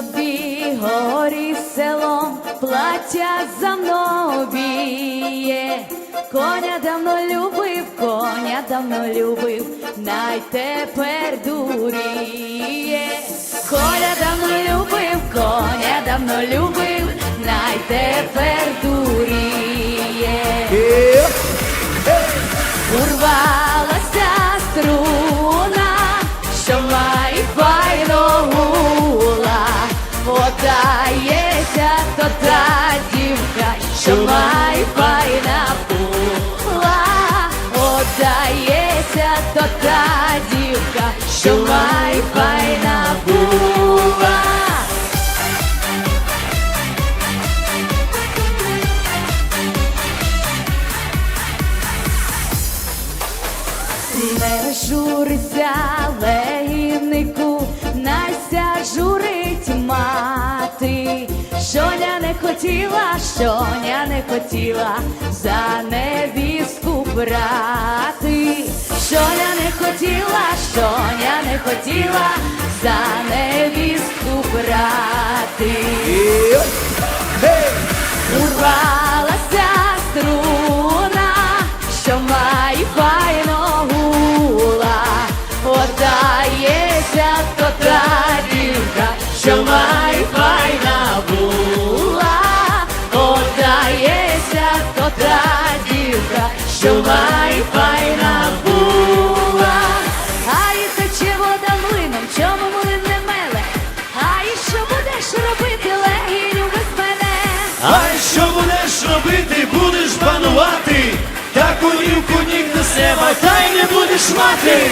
собі горі селом, плаття за мною. Коня давно любив, коня давно любив, най тепер дуріє. Коня давно любив, коня давно любив, най тепер дуріє. Урвалася струна, що має то та дівка, що має файна була. Не журися, легівнику, Настя журить мати. Щоня не хотіла, щоня не хотіла за невістку брати. Щоня не хотіла, щоня не хотіла за невістку брати. Урвалася струна, що має файно гула, Подається то та дівка, що має файна була, Подається то та дівка, що має будеш робити, легіню без мене? А що будеш робити, будеш банувати, таку рівку ніг до себе, та й не будеш мати.